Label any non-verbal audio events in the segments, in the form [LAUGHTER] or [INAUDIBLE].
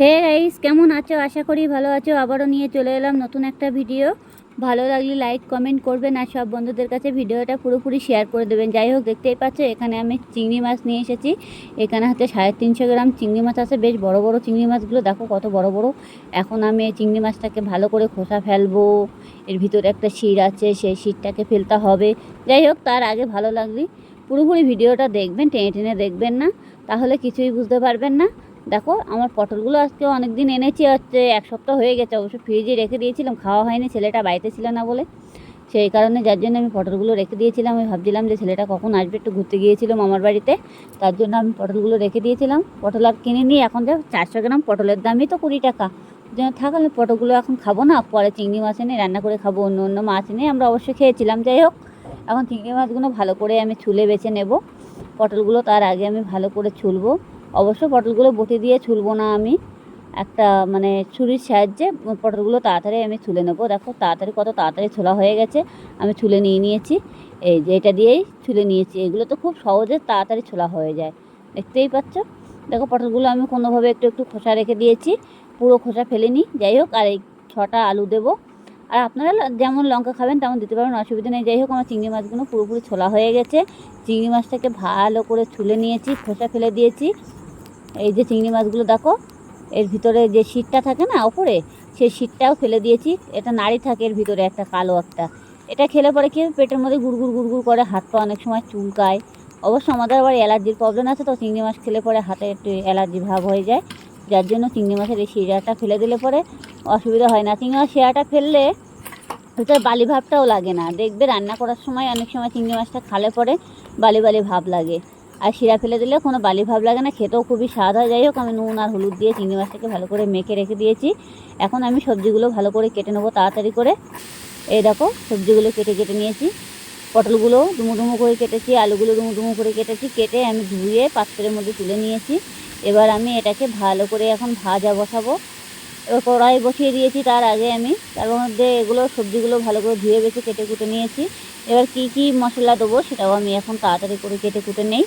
Hey guys, কেমন আছো? আশা করি ভালো আছো। আবারও নিয়ে চলে এলাম নতুন একটা ভিডিও। ভালো লাগলে লাইক কমেন্ট করবেন আর সব বন্ধুদের কাছে ভিডিওটা পুরোপুরি শেয়ার করে দেবেন। যাই হোক, দেখতেই পাচ্ছ, এখানে আমি চিংড়ি মাছ নিয়ে এসেছি। এখানে হচ্ছে সাড়ে তিনশো গ্রাম চিংড়ি মাছ আছে। বেশ বড় বড় চিংড়ি মাছগুলো দেখো কত বড় বড়। এখন আমি এই চিংড়ি মাছটাকে ভালো করে খোসা ফেলব। এর ভিতরে একটা শির আছে, সেই শিরটাকে ফেলতে হবে। যাই হোক, তার আগে ভালো লাগলে পুরোপুরি ভিডিওটা দেখবেন, টেনে টেনে দেখবেন না। তাহলে কিছুই বুঝতে পারবেন না। দেখো, আমার পটলগুলো আজকে অনেক দিন এনেছি, হচ্ছে এক সপ্তাহ হয়ে গেছে, অবশ্য ফ্রিজে রেখে দিয়েছিলাম, খাওয়া হয়নি, ছেলেটা বাড়িতে ছিল না বলে। সেই কারণে যার জন্য আমি পটলগুলো রেখে দিয়েছিলাম, আমি ভাবছিলাম যে ছেলেটা কখন আসবে, একটু ঘুরতে গিয়েছিলাম আমার বাড়িতে, তার জন্য আমি পটলগুলো রেখে দিয়েছিলাম। পটল আর কিনে নিয়ে এখন যা চারশো গ্রাম, পটলের দামই তো কুড়ি টাকা। যেন আমি পটলগুলো এখন খাব না, পরে চিংড়ি মাছ এনে রান্না করে খাব, অন্য অন্য মাছ এনে আমরা অবশ্যই খেয়েছিলাম, যাই হোক। এখন চিংড়ি মাছগুলো ভালো করে আমি ছুলে বেছে নেব। পটলগুলো তার আগে আমি ভালো করে ছুলবো। অবশ্য পটলগুলো বটি দিয়ে ছুলবো না আমি। একটা মানে ছুরির সাহায্যে পটলগুলো তাড়াতাড়ি আমি ছুলে নেব। দেখো তাড়াতাড়ি কত তাড়াতাড়ি ছোলা হয়ে গেছে, আমি ছুলে নিয়ে নিয়েছি। এই যে এটা দিয়েই ছুলে নিয়েছি। এগুলো তো খুব সহজে তাড়াতাড়ি ছোলা হয়ে যায়। দেখতেই পাচ্ছ? দেখো পটলগুলো আমি কোনোভাবে একটু একটু খোসা রেখে দিয়েছি। পুরো খোসা ফেলিনি। যাই হোক, আর এই ছটা আলু দেবো। আর আপনারা যেমন লঙ্কা খাবেন তেমন দিতে পারেন অসুবিধা নেই। যাই হোক, আমার চিংড়ি মাছগুলো পুরোপুরি ছোলা হয়ে গেছে। চিংড়ি মাছটাকে ভালো করে ছুলে নিয়েছি, খোসা ফেলে দিয়েছি। এই যে চিংড়ি মাছগুলো দেখো, এর ভিতরে যে শীতটা থাকে না ওপরে, সেই শীতটাও ফেলে দিয়েছি। এটা নাড়ি থাকে এর ভিতরে, একটা কালো একটা। এটা খেলে পরে কি পেটের মধ্যে গুড়গুড় গুড়গুড় করে হাত পা অনেক সময় চুলকায়। অবশ্য আমাদের আবার অ্যালার্জির প্রবলেম আছে তো, চিংড়ি মাছ খেলে পরে হাতে একটু অ্যালার্জি ভাব হয়ে যায়। যার জন্য চিংড়ি মাছের এই শিরাটা ফেলে দিলে পরে অসুবিধা হয় না। চিংড়ি মাছ শিরাটা ফেললে ভিতরে বালি ভাবটাও লাগে না। দেখবে রান্না করার সময় অনেক সময় চিংড়ি মাছটা খালে পরে বালি বালি ভাব লাগে। আর শিরা ফেলে দিলে কোনো বালি ভাব লাগে না, খেতেও খুবই স্বাদ হয়। যাই হোক, আমি নুন আর হলুদ দিয়ে চিংড়ি মাছটাকে ভালো করে মেখে রেখে দিয়েছি। এখন আমি সবজিগুলো ভালো করে কেটে নেব তাড়াতাড়ি করে। এই দেখো, সবজিগুলো কেটে কেটে নিয়েছি। পটলগুলো ডুমো ডুমো করে কেটেছি, আলুগুলো ডুমো ডুমো করে কেটেছি, কেটে আমি ধুয়ে পাত্রের মধ্যে তুলে নিয়েছি। এবার আমি এটাকে ভালো করে এখন ভাজা বসাবো। এবার কড়াই বসিয়ে দিয়েছি তার আগে আমি। তার মধ্যে এগুলো সবজিগুলো ভালো করে ধুয়ে বেছে কেটে কুটে নিয়েছি। এবার কি কি মশলা দেবো সেটাও আমি এখন তাড়াতাড়ি করে কেটে কুটে নেই।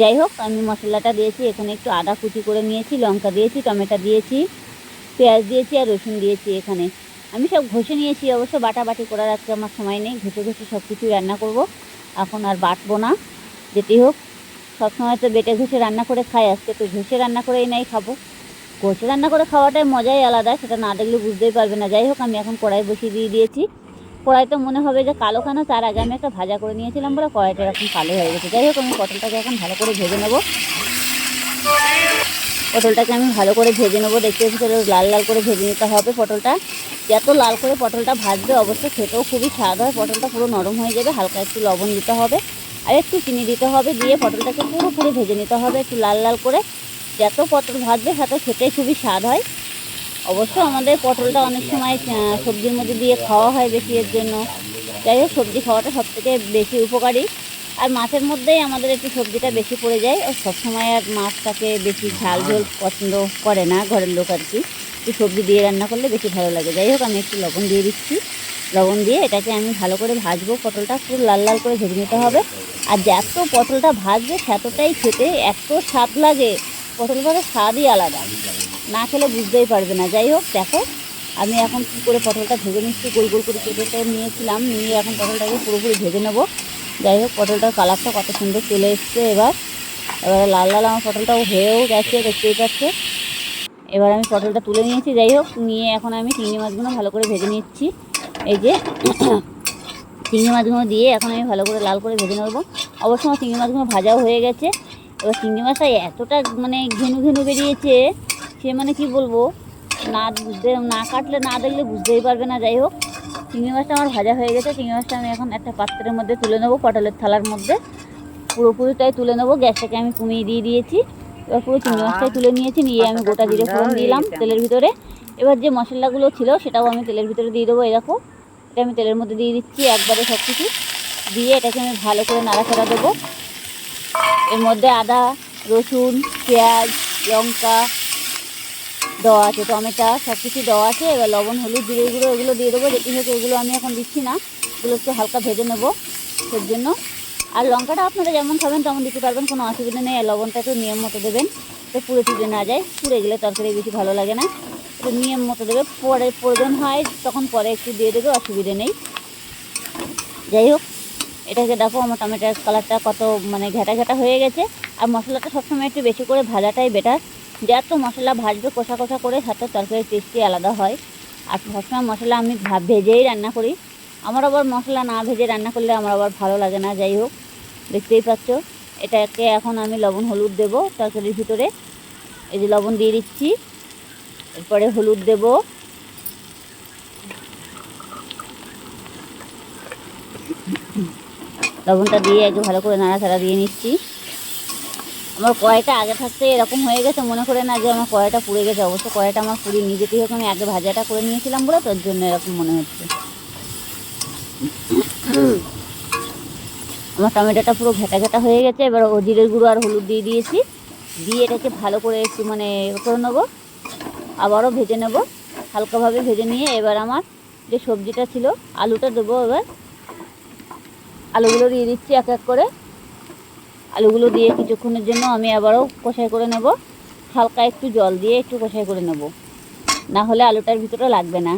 যাই হোক, আমি মশলাটা দিয়েছি, এখানে একটু আদা কুচি করে নিয়েছি, লঙ্কা দিয়েছি, টমেটো দিয়েছি, পেঁয়াজ দিয়েছি আর রসুন দিয়েছি এখানে। আমি সব ঘষে নিয়েছি, অবশ্য বাটা বাটি করার আজকে আমার সময় নেই, ঘষে ঘষে সব কিছুই রান্না করব। এখন আর বাটবো না যেটি হোক সবসময় তো বেটে ঘষে রান্না করে খাই, আজকে তো ঘষে রান্না করেই নাই খাব। ঘষে রান্না করে খাওয়াটাই মজাই আলাদা, সেটা না দেখলে বুঝতেই পারবে না। যাই হোক, আমি এখন কড়াই বসিয়ে দিয়ে দিয়েছি। কড়াইতে মনে হবে যে কালো খানা তার আগে আমি একটা ভাজা করে নিয়েছিলাম বলে কড়াইটা এখন কালো হয়ে গেছে। যাই হোক, আমি পটলটাকে এখন ভালো করে ভেজে নেব। পটলটাকে আমি ভালো করে ভেজে নেব। দেখতে পাচ্ছি লাল লাল করে ভেজে নিতে হবে পটলটা। যত লাল করে পটলটা ভাজবে অবশ্যই খেতেও খুবই স্বাদ হয়। পটলটা পুরো নরম হয়ে যাবে, হালকা একটু লবণ দিতে হবে আর একটু চিনি দিতে হবে দিয়ে পটলটাকে পুরোপুরি ভেজে নিতে হবে একটু লাল লাল করে। যত পটল ভাজবে সেত খেতে খুবই স্বাদ হয়। অবশ্য আমাদের পটলটা অনেক সময় সবজির মধ্যে দিয়ে খাওয়া হয় বেশি এর জন্য। যাই হোক, সবজি খাওয়াটা সবথেকে বেশি উপকারী। আর মাছের মধ্যেই আমাদের একটু সবজিটা বেশি পড়ে যায়। ও সবসময় আর মাছটাকে বেশি ঝাল ঝোল পছন্দ করে না ঘরের লোক আর কি। একটু সবজি দিয়ে রান্না করলে বেশি ভালো লাগে। যাই হোক, আমি একটু লবণ দিয়ে দিচ্ছি। লবণ দিয়ে এটাকে আমি ভালো করে ভাজবো। পটলটা পুরো লাল লাল করে ভেজে নিতে হবে। আর যত পটলটা ভাজবে, ততটাই খেতে এত স্বাদ লাগে। পটল ভাজার স্বাদই আলাদা। না খেলে বুঝতেই পারবে না। যাই হোক, দেখো, আমি এখন কী করে পটলটা ভেজে নিচ্ছি, গোল গোল করে কেটে টেটে নিয়েছিলাম, নিয়ে এখন পটলটাকে পুরোপুরি ভেজে নেব। যাই হোক, পটলটার কালারটা কত সুন্দর চলে এসছে এবার। এবার লাল লাল আমার পটলটাও হয়েও গেছে, দেখতেই পাচ্ছে। এবার আমি পটলটা তুলে নিয়েছি। যাই হোক, নিয়ে এখন আমি চিংড়ি মাছগুলো ভালো করে ভেজে নিচ্ছি। এই যে [CLEARS THROAT] চিংড়ি মাছগুলো দিয়ে এখন আমি ভালো করে লাল করে ভেজে নেব। অবশ্য আমার চিংড়ি মাছগুলো ভাজাও হয়ে গেছে। এবার চিংড়ি মাছটা এতটা মানে ঘেনু ঘেনু বেরিয়েছে সে মানে কি বলব? না বুঝতে না কাটলে না দেখলে বুঝতেই পারবে না যাই হোক। চিংড়ি মাছটা আমার ভাজা হয়ে গেছে চিংড়ি মাছটা আমি এখন একটা পাত্রের মধ্যে তুলে নেব পটলের থালার মধ্যে। পুরোপুরিটাই তুলে নেব গ্যাসটাকে আমি কমিয়ে দিয়ে দিয়েছি। এবার পুরো চিংড়ি মাছটাই তুলে নিয়েছি নিয়ে আমি গোটা জিরে ফোড়ন দিলাম তেলের ভিতরে। এবার যে মশলাগুলো ছিল সেটাও আমি তেলের ভিতরে দিয়ে দেবো এরকম এটা আমি তেলের মধ্যে দিয়ে দিচ্ছি একবারে সব কিছু দিয়ে এটাকে আমি ভালো করে নাড়াচাড়া দেবো। এর মধ্যে আদা রসুন পেঁয়াজ লঙ্কা দেওয়া আছে, টমেটো সব কিছু দেওয়া আছে। এবার লবণ, হলুদ, জিরে গুঁড়ো, এগুলো দিয়ে দেবো। যেটি হোক এগুলো আমি এখন দিচ্ছি না। এগুলো একটু হালকা ভেজে নেব সেই জন্য। আর লঙ্কাটা আপনারা যেমন খাবেন তেমন দিতে পারবেন, কোনো অসুবিধা নেই। আর লবণটা একটু নিয়ম মতো দেবেন তো পুড়ে টুড়ে না যায়। পুড়ে গেলে তরকারি বেশি ভালো লাগে না। একটু নিয়ম মতো দেবে। পরে প্রয়োজন হয়, তখন পরে একটু দিয়ে দেবে, অসুবিধে নেই। যাই হোক এটাকে দেখো আমার টমেটোর কালারটা কত মানে ঘেটা ঘেটা হয়ে গেছে। আর মশলাটা সবসময় একটু বেশি করে ভাজাটাই বেটার যত মশলা ভাজবে, কষা কষা করে সাথে তরকারির টেস্টি আলাদা হয়। আর সবসময় মশলা আমি ভেজেই রান্না করি। আমার আবার মশলা না ভেজে রান্না করলে আমার আবার ভালো লাগে না, যাই হোক। দেখতেই পাচ্ছ, এটাকে এখন আমি লবণ, হলুদ দেবো তরকারির ভিতরে। এই যে লবণ দিয়ে দিচ্ছি। এরপরে হলুদ দেবো। লবণটা দিয়ে একটু ভালো করে নাড়াচাড়া দিয়ে নিচ্ছি। আমার কড়াইটা আগে থাকতে এরকম হয়ে গেছে, মনে করে না যে আমার কড়াইটা পুড়ে গেছে। অবশ্য কড়াইটা আমার পুড়ে যেতেই হোক আমি আগে ভাজাটা করে নিয়েছিলাম বলে তোর জন্য এরকম মনে হচ্ছে। আমার টমেটোটা পুরো ঘেটা ঘেটা হয়ে গেছে, এবার ও জিরের গুঁড়ো আর হলুদ দিয়ে দিয়েছি। দিয়ে এটাকে ভালো করে একটু মানে এ করে নেব, আবারও ভেজে নেব, হালকাভাবে ভেজে নিয়ে এবার আমার যে সবজিটা ছিল, আলুটা দেবো এবার। আলুগুলো দিয়ে দিচ্ছি এক এক করে। আলুগুলো দিয়ে কিছুক্ষণের জন্য আমি আবারও কষাই করে নেব। হালকা একটু জল দিয়ে একটু কষাই করে নেব। না হলে আলুটার ভিতরে লাগবে না।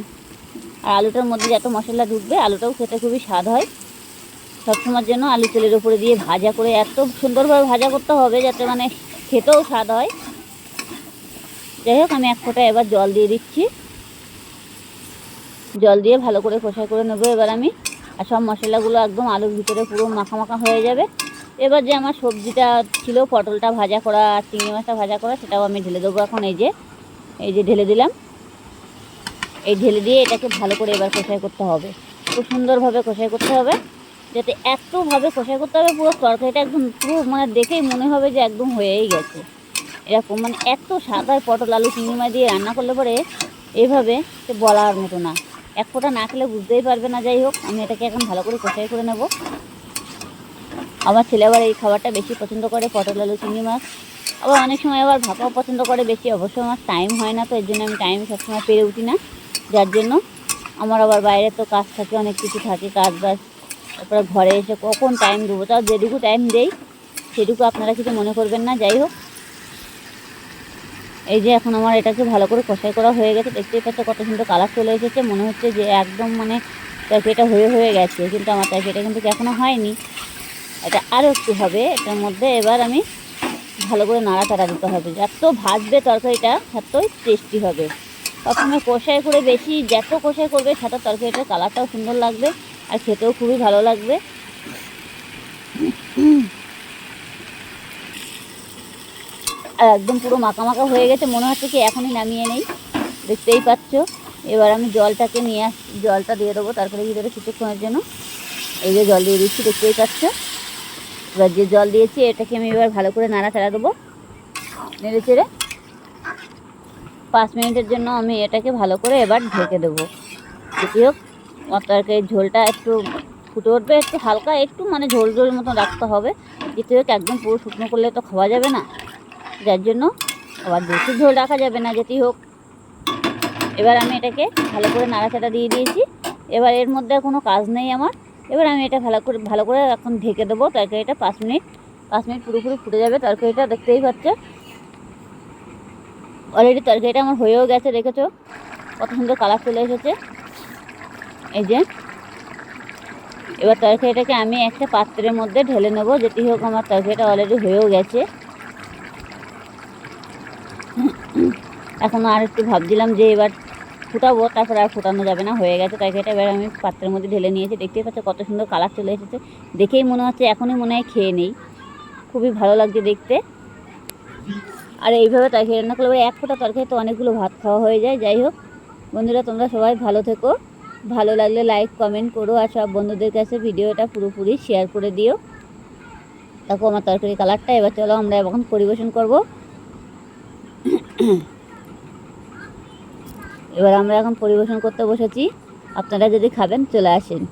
আর আলুটার মধ্যে যত মশলা ঢুকবে, আলুটাও খেতে খুবই স্বাদ হয়। সবসময়ের জন্য আলু তেলের উপরে দিয়ে ভাজা করে এত সুন্দরভাবে ভাজা করতে হবে যাতে মানে খেতেও স্বাদ হয়। যাই হোক, আমি এক ফোঁটা এবার জল দিয়ে দিচ্ছি। জল দিয়ে ভালো করে কষাই করে নেব এবার আমি। আর সব মশলাগুলো একদম আলুর ভিতরে পুরো মাখা মাখা হয়ে যাবে। এবার যে আমার সবজিটা ছিল, পটলটা ভাজা করা আর চিংড়ি মাছটা ভাজা করা, সেটাও আমি ঢেলে দেবো এখন এই যে এই যে ঢেলে দিলাম। এই ঢেলে দিয়ে এটাকে ভালো করে এবার কষাই করতে হবে। খুব সুন্দরভাবে কষাই করতে হবে, যাতে এতভাবে কষাই করতে হবে, পুরো তরকারিটা একদম পুরো মানে দেখেই মনে হবে যে একদম হয়েই গেছে। এরকম মানে এত সাদা পটল, আলু, চিংড়ি মাছ দিয়ে রান্না করলে পরে এইভাবে সে বলার মতো না। এক ফোঁটা না খেলে বুঝতেই পারবে না, যাই হোক, আমি এটাকে এখন ভালো করে কষাই করে নেব। আমার ছেলে আবার এই খাবারটা বেশি পছন্দ করে, পটল, আলু, চিংড়ি মাছ। আবার অনেক সময় আবার ভাপাও পছন্দ করে বেশি, অবশ্য আমার টাইম হয় না তো, এর জন্য আমি টাইম সবসময় পেরে উঠি না। যার জন্য আমার আবার বাইরে তো কাজ থাকে, অনেক কিছু থাকে, কাজ বাজ। তারপরে ঘরে এসে কখন টাইম দেবো? তাও যেটুকু টাইম দেই, সেটুকু আপনারা কিছু মনে করবেন না, যাই হোক। এই যে এখন আমার এটাকে ভালো করে কষাই করা হয়ে গেছে, দেখতেই পাচ্ছ কত সুন্দর কালার চলে এসেছে। মনে হচ্ছে যে একদম মানে তরকারিটা হয়ে হয়ে গেছে, কিন্তু আমার তরকারিটা কিন্তু এখনও হয়নি। এটা আরও একটু হবে, এটার মধ্যে এবার আমি ভালো করে নাড়াচাড়া দিতে হবে। যত ভাজবে তরকারিটা, ততই টেস্টি হবে। প্রথমে কষাই করে বেশি, যত কষাই করবে তত তরকারিটার কালারটাও সুন্দর লাগবে আর খেতেও খুবই ভালো লাগবে। আর একদম পুরো মাখা হয়ে গেছে, মনে হচ্ছে কি এখনই নামিয়ে নেই। দেখতেই পাচ্ছ। এবার আমি জলটাকে নিয়ে আস, জলটা দিয়ে দেবো, তারপরে ভিতরে কিছুক্ষণের জন্য। এই যে জল দিয়ে দিচ্ছি, দেখতেই পাচ্ছ। এবার যে জল দিয়েছি, এটাকে আমি এবার ভালো করে নাড়াচাড়া দেবো। নেড়ে চেড়ে পাঁচ মিনিটের জন্য আমি এটাকে ভালো করে এবার ঢেকে দেবো। যেটি হোক তরকারির ঝোলটা একটু ফুটে উঠবে, একটু হালকা, একটু মানে ঝোল ঝোল মতো রাখতে হবে। যেটি হোক, একদম পুরো শুকনো করলে তো খাওয়া যাবে না। যার জন্য আবার বেশি ঝোল রাখা যাবে না যেটি হোক। এবার আমি এটাকে ভালো করে নাড়াচাড়া দিয়ে দিয়েছি। এবার এর মধ্যে কোনো কাজ নেই আমার। এবার আমি এটা ভালো করে ভালো করে এখন ঢেকে দেবো। তরকারিটা পাঁচ মিনিট পাঁচ মিনিট পুরোপুরি ফুটে যাবে। তরকারিটা দেখতেই পাচ্ছে। অলরেডি তরকারিটা আমার হয়েও গেছে, দেখেছ? কত সুন্দর কালার চলে এসেছে। এই যে। এবার তরকারিটাকে আমি একটা পাত্রের মধ্যে ঢেলে নেব। যেটি হোক আমার তরকারিটা অলরেডি হয়েও গেছে। এখন আর একটু ভাবছিলাম যে এবার ফুটাবো, তারপর আর ফোটানো যাবে না, হয়ে গেছে। তাই এটা এবার আমি পাত্রের মধ্যে ঢেলে নিয়েছি। দেখতেই পাচ্ছ কত সুন্দর কালার চলে এসেছে। দেখেই মনে হচ্ছে এখনই মনে হয় খেয়ে নেই। খুবই ভালো লাগছে দেখতে। আর এইভাবে তরকারি রান্না করলে এক ফোঁটা তরকারি তো অনেকগুলো ভাত খাওয়া হয়ে যায়। যাই হোক, বন্ধুরা, তোমরা সবাই ভালো থেকো। ভালো লাগলে লাইক কমেন্ট করো আর সব বন্ধুদের কাছে ভিডিওটা পুরোপুরি শেয়ার করে দিও। দেখো আমার তরকারি কালারটা এবার চলো আমরা এখন পরিবেশন করব। এবার আমরা এখন পরিবেশন করতে বসেছি। আপনারা যদি খাবেন চলে আসেন।